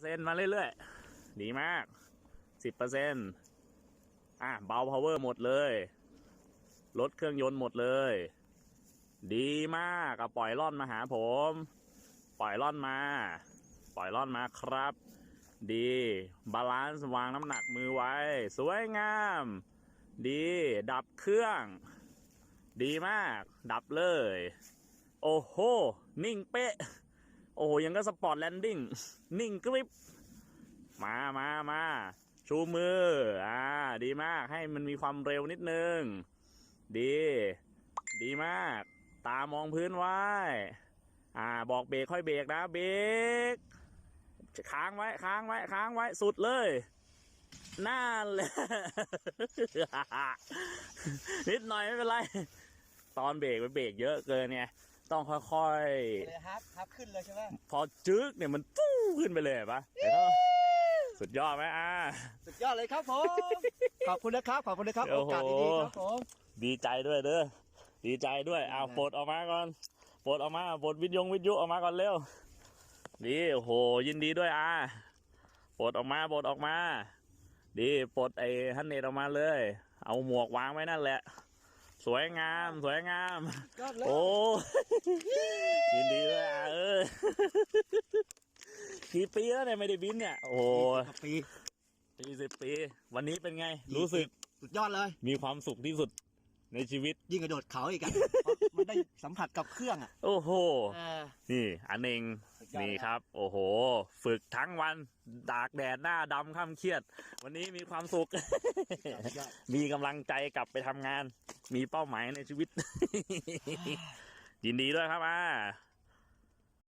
เซ็นมาเรื่อยๆ ดีมากสิบเปอร์เซ็นอะเบา power หมดเลย ลดเครื่องยนต์หมดเลย ดีมากอะปล่อยล่อนมาหาผม ปล่อยล่อนมา ปล่อยล่อนมาครับ ดี บาลานซ์วางน้ำหนักมือไว้ สวยงาม ดี ดับเครื่อง ดีมาก ดับเลย โอ้โห นิ่งเป๊ะ โอ้ยังก็สปอร์ตแลนดิ้งนิ่งกริบมามามาชูมือ อ่า ดีมากให้มันมีความเร็วนิดนึง ดี ดีมาก ตามองพื้นไว้ อ่า บอกเบรกค่อยเบรกนะ เบรกค้างไว้ ค้างไว้ ค้างไว้ สุดเลยนั่นแหละนิดหน่อยไม่เป็นไร ตอนเบรกมันเบรกเยอะเกินเนี่ย ต้องค่อยเลยฮับฮับขึ้นเลยใช่ไหมๆ พอจึ๊กเนี่ยมันฟู้ขึ้นไปเลยเห็นปะเห็นปะสุดยอดไหมอ่า สุดยอดเลยครับผม ขอบคุณนะครับขอบคุณนะครับโอ้โอโหกาสดีๆครับผมดีใจด้วยเด้อดีใจด้วยอ้าวปลดออกมาก่อนปลดออกมาปลดวิทยงวิทยุออกมาก่อนเร็วดีโอ้โหยินดีด้วยอ่าปลดออกมาปลดออกมา ดีปลดไอ้ฮันเนตออกมาเลย เอาหมวกวางไว้นั่นแหละ สวยงาม สวยงาม ยอดเลย โอ้ ยินดีด้วยอะเออกี่ปีแล้วเนี่ยไม่ได้บินเนี่ย โอ้โหครับปีปีสิบปี วันนี้เป็นไง รู้สึกสุดยอดเลย มีความสุขที่สุดในชีวิต ยิ่งกระโดดเขาอีกอะเพราะมันได้สัมผัสกับเครื่องอะโอ้โห เออ นี่อันเองสุดยอด นี่ครับ โอ้โห ฝึกทั้งวันตากแดดหน้าดำข้ามเครียด วันนี้มีความสุขสุดยอดมีกำลังใจกลับไปทำงาน มีเป้าหมายในชีวิต ยินดีด้วยครับอ่า